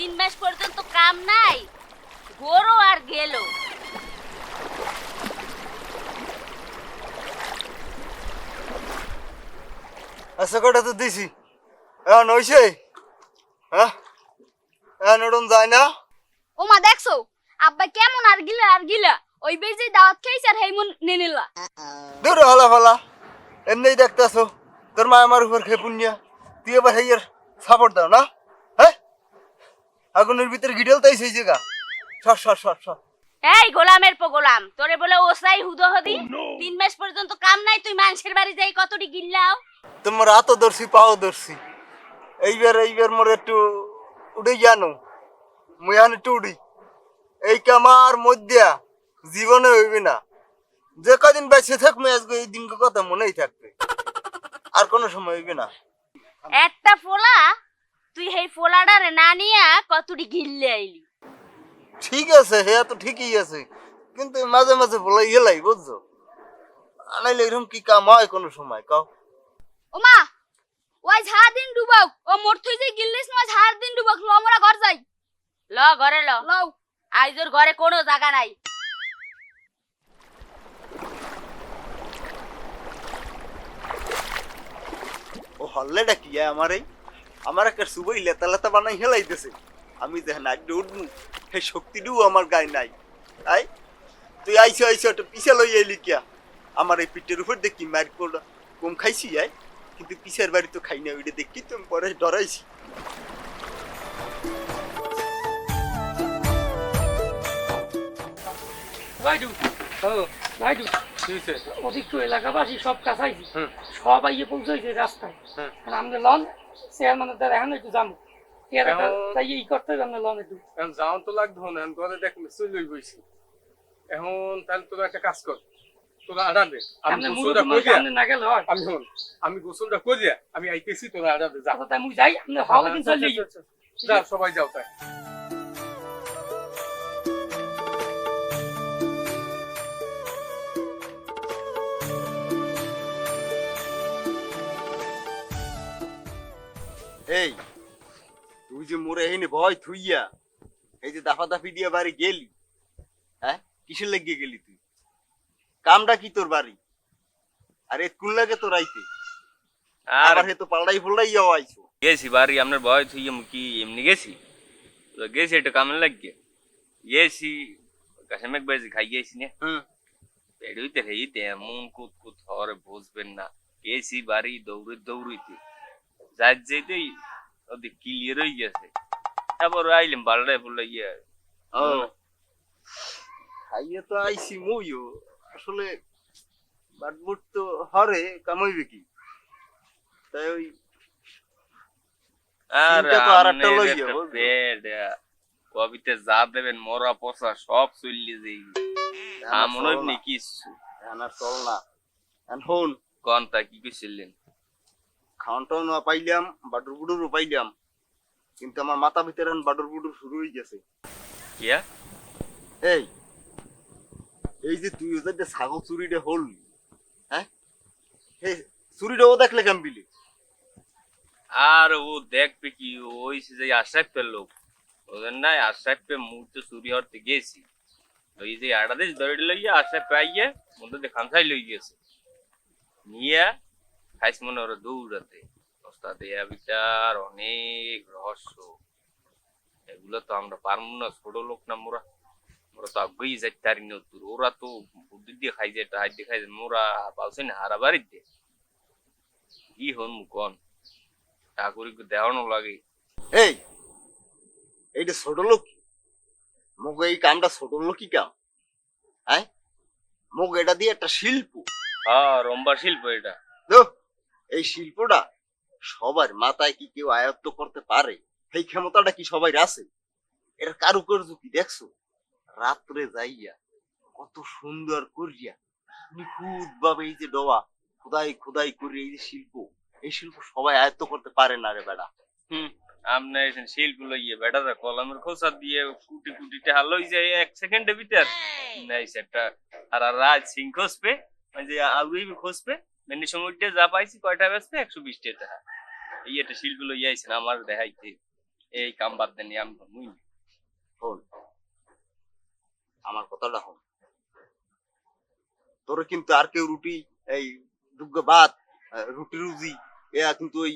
তিন মাস পর্যন্ত কাম নাই গরু আর গেল। আচ্ছা কটা তো দিছি? এখন হইছে? হ্যাঁ? এখন ওরম যায় না? ও মা দেখছ? আব্বা কেমন আর গিলা আর গিলা। ওই বেজে দাওয়াত খাইছে আর হেমন নেনিলা দূর হলা ফলা। এমনি দেখতেছো তোর মা আমার উপর খেপুনিয়া তুই এবার হেয়ার সাপোর্ট দাও না? আগুনের ভিতরে গিডেল তাই সেই জায়গা সর সর সর সর। এই গোলামের পো গোলাম তোরে বলে ওসাই হুদহদি তিন মাস পর্যন্ত কাম নাই তুই মানুষের বাড়ি যাই কতটি গিল্লাও? তোমার হাতও ধরছি পাও ধরছি এইবার এইবার মোর একটু উড়ে জানো। মুই এখন একটু উড়ি। এই কামার মধ্যে জীবনে হইবে না। যে কদিন বেঁচে থাকবে আজকে এই দিনকে কথা মনেই থাকবে। আর কোনো সময় হইবে না। একটা ফোলা তুই সেই ফোলাটারে না নিয়া কতটি গিল্লে আইলি। ঠিক আছে হ্যাঁ তো ঠিকই আছে কিন্তু মাঝে মাঝে বলে গেলাই বুঝছ? আনাইলে এরকম কি কাম হয় কোনো সময় কাও? ও মা ওই ঝাড় দিন ডুবাও ও মোর থই যে গিল্লিস না ঝাড় দিন ডুবাও ল আমরা ঘর যাই। ল ঘরে ল। লও আইজোর ঘরে কোনো জায়গা নাই। ও হল্লেটা কি আমার এই আমার একটা সুবই লেতা লেতা বানাই হেলাইতেছে। আমি দেখেন একটু উঠবো, সেই শক্তিটুকু আমার গায়ে নাই। তাই তুই আইসো আইসো, একটা পিছা লই এলি কিয়া? আমার এই পিঠের উপর দেখি মার কম খাইছি, আই? কিন্তু পিছের বাড়ি তো খাই না ওইটা দেখি তুমি পরে ডরাইছি। হ্যাঁ নাইডু কি হয়েছে এলাকাবাসী সব কাছাইছি। হুম। সব পৌঁছাইছে রাস্তায়। আমরা লন চেয়ারম্যানের দ্বারা এখন একটু যাব। এখন- তো লাগতো না দেখ চলে বইছি। তাহলে তোরা একটা কাজ কর তোরা আমি গোসলটা করিয়া না গেলে আমি হন আমি গোসলটা আমি আইতেছি তোরা আড়া দে যা। আচ্ছা তাই মুই যাই হওয়া দিন চলে যা সবাই যাও তাই। এই তুই যে মোরে এনে ভয় থুইয়া এই যে দাফা দাফি দিয়া বাড়ি গেলি হ্যাঁ? কিসের লেগে গেলি তুই? কামটা কি তোর বাড়ি? আরে কোন লাগে তোর আইতে আর হে তো পাল্টাই ফুল্টাই যাও আইছো। গেছি বাড়ি আপনার ভয় থুই কি এমনি গেছি? তো গেছি একটু কামে লাগিয়ে গেছি কাশেমেক বাজি খাই গেছি না। হুম। পেড়ুইতে হেইতে এমন কুত কুত হরে বুঝবেন না। গেছি বাড়ি দৌড়ে দৌড়ইতে যাই যেতেই ওদের ক্লিয়ার হয়ে গেছে। তারপর আইলাম বালটায় ফুল ইয়ে ও। খাইয়ে তো আইছি মুইও। আসলে বাটবুট তো হরে কামাইবে কি? তাই ওই কবিতে যা দেবেন মরা পচা সব চললে যেই হইবনি কিছু। চল না এখন কি কইছিলেন? খাওয়ান না পাইলাম বাটুর বুটুরও পাইলাম। কিন্তু আমার মাথা ভিতরে বাটুর বুটুর শুরু হয়ে গেছে। কিয়া? এই এই যে তুই ওদের যে ছাগল চুরিটা হল হ্যাঁ? হে চুরিটাও দেখলে কেমন বিলি? আর ও দেখবে কি ওই যে আশরাফের লোক। ওদের নাই আশরাফে মুখ তো চুরি হতে গেছি। ওই যে আড়াদেশ ধরে লইয়া আশরাফ পাইয়ে মধ্যে খামসাই লই গেছে। নিয়ে খাইস মনে ওরা দৌড়াতে। ওস্তাদ এ বিচার অনেক রহস্য। এগুলো তো আমরা পারব না ছোট লোক না মোরা। মোরা তো আগেই যাইতে পারি না তোর ওরা তো বুদ্ধি দিয়ে খাই যায় হাত দিয়ে খাই যায় মোরা পালছে না হারা বাড়ির দিয়ে। কি হন মুকন? ঠাকুরকে দেওয়ানো লাগে। এই এইটা ছোট লোক মুখ এই কামটা ছোট লোকই কাম। হ্যাঁ? মুখ এটা দিয়ে একটা শিল্প। হ্যাঁ রম্বা শিল্প এটা। এই শিল্পটা সবার মাথায় কি কেউ আয়ত্ত করতে পারে? সেই ক্ষমতাটা কি সবাই আছে? এর কারুকার্য কি দেখছ? রাত্রে যাইয়া কত সুন্দর করিয়া নিখুঁত ভাবে এই যে ডোবা খোদাই খোদাই করে এই যে শিল্প এই শিল্প সবাই আয়ত্ত করতে পারে না রে বেড়া হুম আপনি এসেন শিল্প লইয়ে বেটারা কলমের খোসা দিয়ে কুটি কুটি টেহা লই যায় এক সেকেন্ডের ভিতর। নাই সেটা আর আর রাজ সিং খসবে ওই যে আগুই খসবে মেনি সময়টা যা পাইছি কয়টা একশো বিশ টাকা এই একটা লইয়া আইছেন আমার দেখাইতে। এই কাম বাদ দেন আমি মুই শোন আমার কথাটা শোন। তোর কিন্তু আর কেউ রুটি এই দুগ্গ ভাত রুটি রুজি এ কিন্তু ওই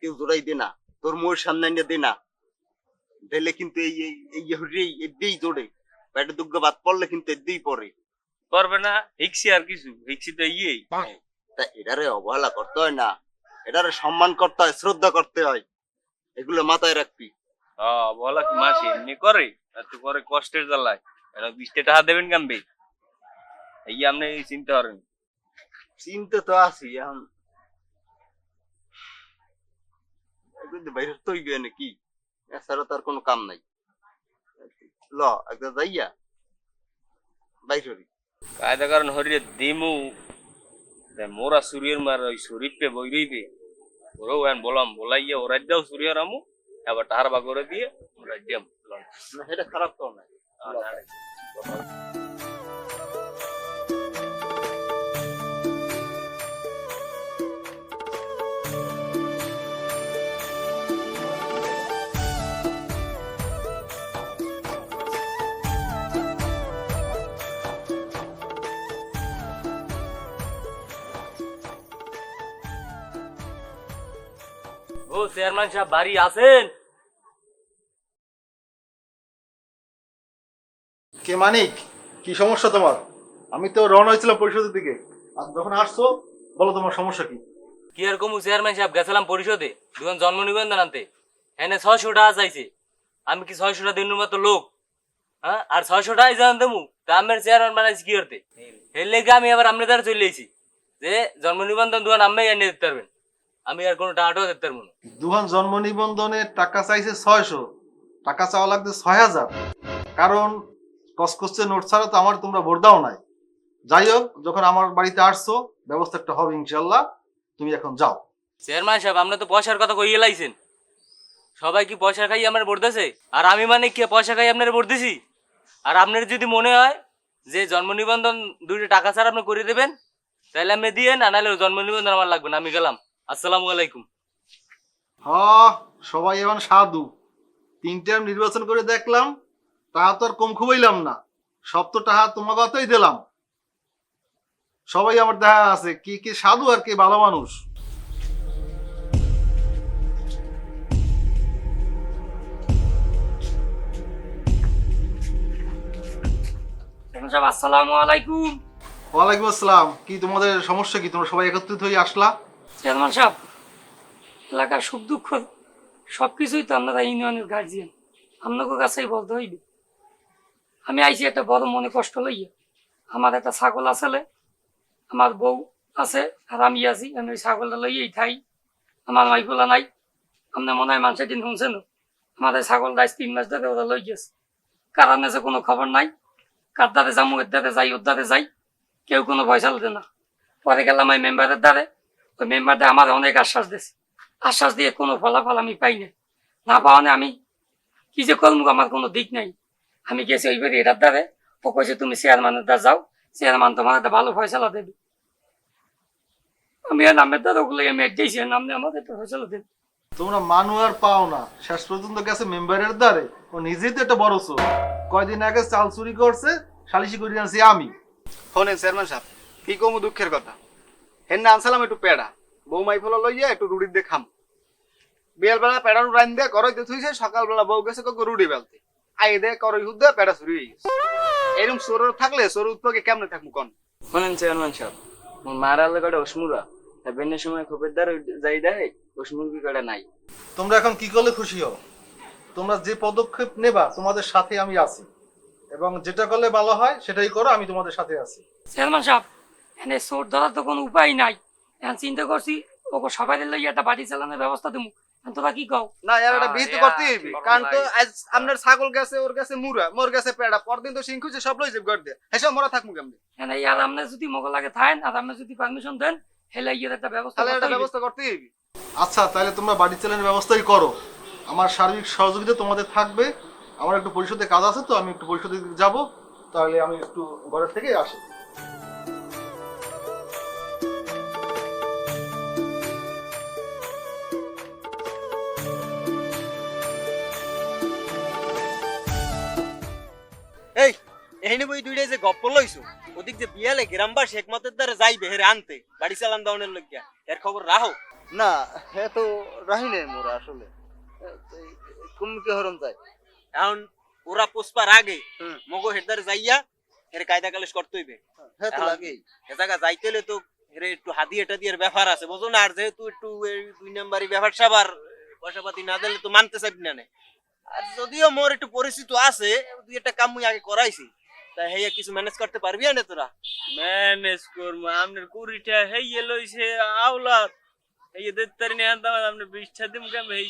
কেউ জোড়াই দে না। তোর মোর সামনে আনিয়ে দে না। দিলে কিন্তু এই এই এই হরি এদিই জোড়ে। পেটে দুগ্গ ভাত পড়লে কিন্তু এদিই পড়ে। করবে না হিকসি আর কিছু। হিকসি তো ইয়েই। তা এটারে অবহেলা করতে হয় না। এটারে সম্মান করতে হয় শ্রদ্ধা করতে হয়। এগুলো মাথায় রাখবি। বলা কি মাসি? এমনি করে? আর তো করে কষ্টের জ্বালায়। এখন বিশটা টাকা দেবেন কামবে এই আপনি চিন্তা করেন। চিন্তা তো আছি এখন বাইরে তৈরি হয় নাকি? এছাড়া তার কোনো কাম নাই। ল একদম যাইয়া বাইরে হরি। কায়দা কারণ হরিয়ে দিমু। তা মোরা সুরিয়ের মার ওই শরীরপে বই রইবে ওরাও এখন বললাম বলাইয়া ওরাই দাও সুরিয়ার আমু এবার টাহার বা করে দিয়ে ওরাই দিয়াম না সেটা খারাপ তো না। ও চেয়ারম্যান সাহেব বাড়ি আছেন? কে মানিক? কি সমস্যা তোমার? আমি তো রওনা হয়েছিলাম পরিষদের দিকে। আর যখন আসছো বলো তোমার সমস্যা কি? কি আর কমু চেয়ারম্যান সাহেব গেছিলাম পরিষদে। দুজন জন্ম নিবন্ধন আনতে। এনে ছয়শো টাকা চাইছে। আমি কি ছয়শো টাকা দিন মতো লোক? হ্যাঁ? আর ছয়শো টাকাই জানান দেবো তা আমার চেয়ারম্যান বানাইছি কি করতে? এর লেগে আমি আবার আপনার দ্বারা চলে এসেছি যে জন্ম নিবন্ধন দুজন আমি এনে দিতে পারবেন। আমি আর কোনো টাকাটাও দিতে পারব না। দুহান জন্ম নিবন্ধনে টাকা চাইছে ছয়শো টাকা চাওয়া লাগছে ছয় হাজার। কারণ কসকসে নোট ছাড়া তো আমার তোমরা ভোট দাও নাই। যাই হোক যখন আমার বাড়িতে আসছো ব্যবস্থা একটা হবে ইনশাল্লাহ তুমি এখন যাও। চেয়ারম্যান সাহেব আপনি তো পয়সার কথা কইয়ে লাইছেন। সবাই কি পয়সা খাই আমার ভোট দিছে? আর আমি মানে কি পয়সা খাই আপনার ভোট দিছি? আর আপনার যদি মনে হয় যে জন্ম নিবন্ধন দুইটা টাকা ছাড়া আপনি করে দেবেন তাহলে আপনি দিয়ে না নাহলে জন্ম নিবন্ধন আমার লাগবে না আমি গেলাম। আসসালামু আলাইকুম। হ সবাই এখন সাধু। তিন টাইম নির্বাচন করে দেখলাম তাহা তো আর কম খুবাইলাম না। সব তো টাকা তোমার কথাই দিলাম। সবাই আমার দেখা আছে কি কি সাধু আর কি ভালো মানুষ? আসসালামু আলাইকুম। ওয়ালাইকুম আসসালাম। কি তোমাদের সমস্যা কি? তোমরা সবাই একত্রিত হয়ে আসলা। চেয়ারম্যান সাহেব, এলাকার সুখ দুঃখ সব কিছুই তো আপনারা ইউনিয়নের গার্জিয়ান আপনাদের কাছেই বলতে হইবে। আমি আইছি একটা বড় মনে কষ্ট লইয়া। আমার একটা ছাগল আসলে আমার বউ আছে, আর আমি আছি, আমি ওই ছাগলটা লইয়েই থাই। আমার মাইফুলা নাই। আপনার মনে হয় মানুষের দিন শুনছেন? আমাদের ছাগলটা আজ তিন মাস ধরে ওরা লই গেছে কারণ আছে কোনো খবর নাই? কার দ্বারে যামু, এর দ্বারে যাই, ওর দ্বারে যাই। কেউ কোনো পয়সা লতে না। পরে গেলাম ওই মেম্বারের দ্বারে। ওই মেম্বারটা আমার অনেক আশ্বাস দিয়েছে। আশ্বাস দিয়ে কোনো ফলাফল আমি পাই না না পাওয়ানে আমি কি যে করব আমার কোনো দিক নাই। আমি গেছি ওই বাড়ি এটার দ্বারে। ও কইছে তুমি চেয়ারম্যানের দ্বার যাও। চেয়ারম্যান তোমার একটা ভালো ফয়সলা দেবে। আমি আর নামের দ্বারা ওগুলো আমি দিয়েছি নামে আমাদের একটা ফয়সলা দেবে। তোমরা মানু আর পাও না। শেষ পর্যন্ত গেছে মেম্বারের দ্বারে। ও নিজেই তো একটা বড় চোর। কয়দিন আগে চাল চুরি করছে সালিশি করে আনছি আমি। শোনেন চেয়ারম্যান সাহেব কি কমু দুঃখের কথা? হেন একটু পেড়া। বউ মাই ফলো লইয়া একটু রুটি দিয়ে খাম। বিয়াল বেলা পেড়া রাইন দিয়ে করই দিয়ে থুইছে সকালবেলা বউ গেছে কক রুটি বেলতে। আই দে করই হুদ্দে পেড়া চুরি হয়ে গেছে। এরকম সর থাকলে সর উৎপকে কেমনে থাকব কোন? শোনেন চেয়ারম্যান সাহেব মোর মারা লাগাটা অসমুরা বেনের সময় যাই দেয় অসমুরগি কাটা নাই। তোমরা এখন কি করলে খুশি হও? তোমরা যে পদক্ষেপ নেবা তোমাদের সাথে আমি আছি। এবং যেটা করলে ভালো হয় সেটাই করো আমি তোমাদের সাথে আছি। চেয়ারম্যান সাহেব এনে চোর ধরার তো কোনো উপায় নাই। এখন চিন্তা করছি ওকে সবাই লইয়া একটা বাড়ি চালানোর ব্যবস্থা দেবো এখন তোরা কি কও? না এর একটা হ্যাঁ, বিহিত করতে আর হইবে কারণ তো আজ আপনার ছাগল গেছে ওর গেছে মুরা মোর গেছে পেড়া। পরদিন তো সিং সব লই যাবে ঘর দিয়ে। হেসব মরা থাকব কেমনে? এনে ইয়ার আপনি যদি মগ লাগে থাকেন আর আপনি যদি পারমিশন দেন হেলে ইয়ের একটা ব্যবস্থা তাহলে একটা ব্যবস্থা করতে হইবে। আচ্ছা তাহলে তোমরা বাড়ি চালানোর ব্যবস্থাই করো। আমার সার্বিক সহযোগিতা তোমাদের থাকবে। আমার একটু পরিষদে কাজ আছে তো আমি একটু পরিষদে যাব। তাহলে আমি একটু ঘরের থেকে আসি। হেনে বই দুইটাই যে গপ্প লইছো ওদিক যে বিয়ালে গ্রামবাসী একমতের দ্বারা যাইবে হেরে আনতে বাড়ি চালান দাউনের লইগা এর খবর রাহো না হ্যাঁ তো রাহি নাই মোরা আসলে। তুমি কে হরম যায়? এখন ওরা পুষ্পার আগে। মগো হেদার যাইয়া এর কায়দা কালেশ করতে হইবে হ্যাঁ তো লাগেই। এ জায়গা যাইতে হলে তো এর একটু হাদি এটা দিয়ে ব্যাপার আছে। বুঝো না আর যেহেতু একটু দুই নাম্বারই ব্যাপার সাবার পয়সা পাতি না দিলে তো মানতে চাইবি না নে। আর যদিও মোর একটু পরিচিত আছে দুই একটা কাম মুই আগে করাইছি তাই হেয়া কিছু ম্যানেজ করতে পারবি না তোরা? ম্যানেজ করব আপনার কুড়িটা হেইয়ে লইছে আওলার এই নিয়ে আনতাম আপনি বিশটা দিম কেমবে? এই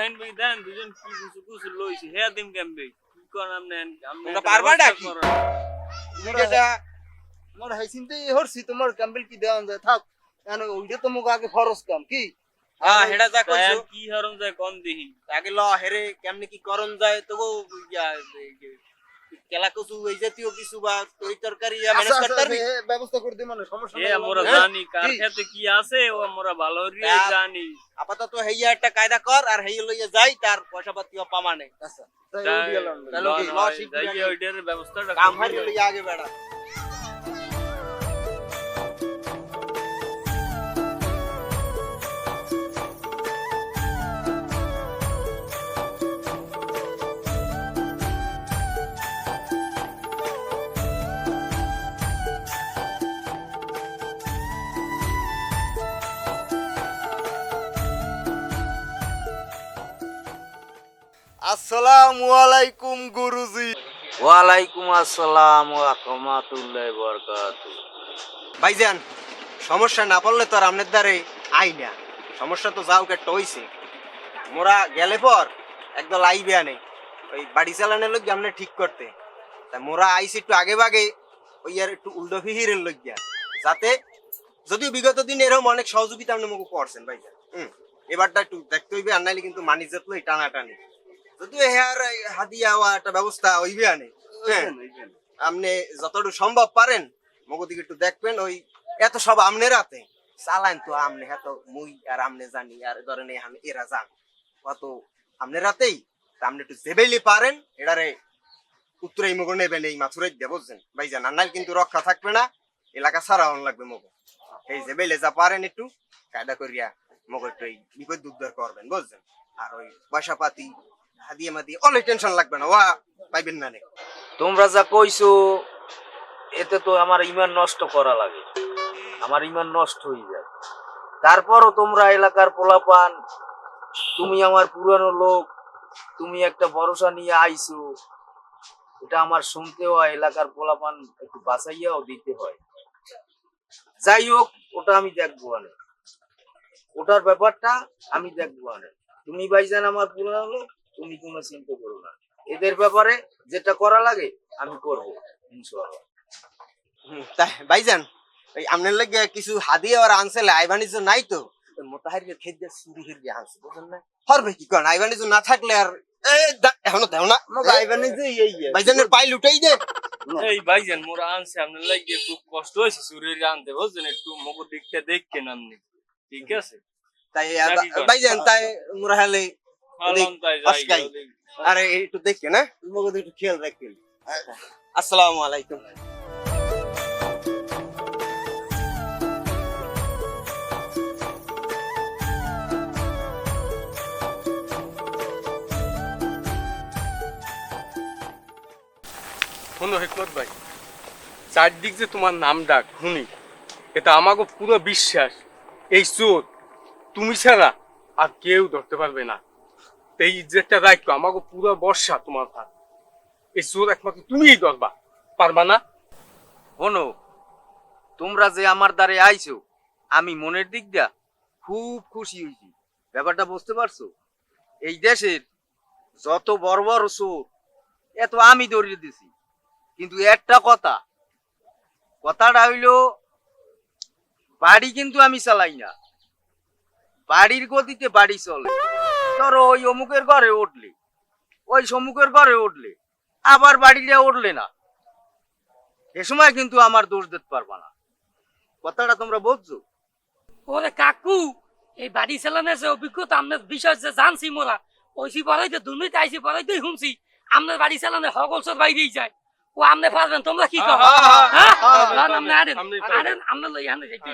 হ্যান্ড বই দেন দুজন কি কিছু কিছু লইছে হ্যাঁ দিম কেমবে? কি করেন আপনি একটা পারবা। মোর হাই হরছি তোমার ক্যাম্বেল কি দেওয়া যায়? থাক কেন ওইটা তো মোক আগে ফরজ কাম কি? হ্যাঁ হেডা যা কইছো। কি হরম যায় কম দিহি? আগে ল হেরে কেমনে কি করন যায় তো কেলা কচু এই জাতীয় কিছু বা তরি তরকারি ম্যানেজ করতে পারবি ব্যবস্থা করে দিই মানে সমস্যা নাই। আমরা হ্যাঁ? জানি কার কি? খেতে কি আছে ও আমরা ভালো জানি। আপাতত হেইয়া একটা কায়দা কর আর হেই লইয়া যাই তার পয়সা পাতি পামা নাই আচ্ছা তাহলে। ওইটার ব্যবস্থাটা কাম করে হারিয়ে লইয়া আগে বেড়া। আসসালামু আলাইকুম গুরুজি। ওয়ালাইকুম আসসালাম ওয়া রাহমাতুল্লাহি ওয়া বারাকাতুহু। ভাইজান সমস্যা না পড়লে তো আর আমনের দ্বারে আই না। সমস্যা তো যাও একটা হইছে। মোরা গেলে পর একদল আইবে আনে। ওই বাড়ি চালানোর লোক আমনে ঠিক করতে। তা মোরা আইছি একটু আগে ভাগে ওই আর একটু উল্টো ফিহিরের লইয়া যাতে যদিও বিগত দিন এরকম অনেক সহযোগিতা আপনি মুখ করছেন ভাইজান। হুম এবারটা একটু দেখতে হইবে আর নাইলে কিন্তু মানি যেত এই টানাটানি। যদিও হেয়ার হাদিয়া হওয়া একটা ব্যবস্থা হইবে আনে। হ্যাঁ? আপনি যতটুকু সম্ভব পারেন মগো একটু দেখবেন ওই এত সব আমনের হাতে চালান তো আমনে এত মুই আর আমনে জানি আর ধরেন এরা জান। কত আমনের হাতেই আপনি একটু জেবেলি পারেন এটারে উত্তরাই মগো নেবেন এই মাথুরাই দিয়ে বুঝছেন? ভাইজান আর নাহলে কিন্তু রক্ষা থাকবে না এলাকা ছাড়া হন লাগবে মগো। এই জেবেলে যা পারেন একটু কায়দা করিয়া মগো একটু এই বিপদ উদ্ধার করবেন বুঝছেন? আর ওই পয়সা পাতি হাদিয়ে মাদিয়ে, অনেক টেনশন লাগবে না, ওয়া, পাইবেন না তোমরা যা কইছো, এতে তো আমার ইমান নষ্ট করা লাগে। আমার ইমান নষ্ট হয়ে যায়। তারপরও তোমরা এলাকার পোলাপান, তুমি আমার পুরানো লোক, তুমি একটা ভরসা নিয়ে আইছো, এটা আমার শুনতে হয়, এলাকার পোলাপান একটু বাঁচাইয়াও দিতে হয়। যাই হোক, ওটা আমি দেখব না ওটার ব্যাপারটা আমি দেখব না তুমি ভাইজান আমার পুরানো লোক তুমি কোনো চিন্তা করো না। এদের ব্যাপারে যেটা করা লাগে আমি করব ইনশাআল্লাহ। তাই ভাইজান ওই আপনার লাগে কিছু হাদিয়া আর আনছে আইবানিজ নাই তো? খেত দিয়ে চুরি করে আনছে বুঝলেন না? হরবে কি করেন আইবানিজ না থাকলে আর এখনও দেও না? এই ভাইজানের পাই লুটাই দে। এই ভাইজান মোরা আনছে আপনার লাগিয়ে খুব কষ্ট হয়েছে চুরির আনতে বুঝছেন একটু মগর দিকটা দেখছেন আপনি ঠিক আছে? তাই ভাইজান তাই মোরা হেলে আরে একটু দেখে না? মগদ একটু খেয়াল রাখবেন। আসসালামু আলাইকুম। শোনো হেকমত ভাই চারদিক যে তোমার নাম ডাক শুনি এটা আমাকে পুরো বিশ্বাস। এই চোর তুমি ছাড়া আর কেউ ধরতে পারবে না। এই ইজ্জতটা দায়িত্ব আমাকে পুরো বর্ষা তোমার এই একমাত্র তুমিই পারবা না? তোমরা যে আমার দ্বারে আইছো, আমি মনের দিক দিয়া খুব খুশি হয়েছি ব্যাপারটা বুঝতে পারছ? এই দেশের যত বড় বড় চোর এত আমি ধরিয়ে দিছি। কিন্তু একটা কথা, কথাটা হইল, বাড়ি কিন্তু আমি চালাই না। বাড়ির গতিতে বাড়ি চলে। ধরো ওই অমুকের ঘরে উঠলে ওই সমুখের ঘরে উঠলে আবার বাড়িটা উঠলে না। এ সময় কিন্তু আমার দোষ দিতে পারবা না। কথাটা তোমরা বুঝছ? ওরে কাকু এই বাড়ি চালানোর যে অভিজ্ঞতা আপনার বিষয় যে জানছি মোরা ওইসি পড়াইতে দুর্নীতি আইসি পড়াইতেই শুনছি আপনার বাড়ি চালানো হগলসর বাইরেই যায়। ও আমনে পারবেন তোমরা কি কর? হ্যাঁ, হ্যাঁ, হ্যাঁ? আমনে আরেন আরেন লই আনে যাইতে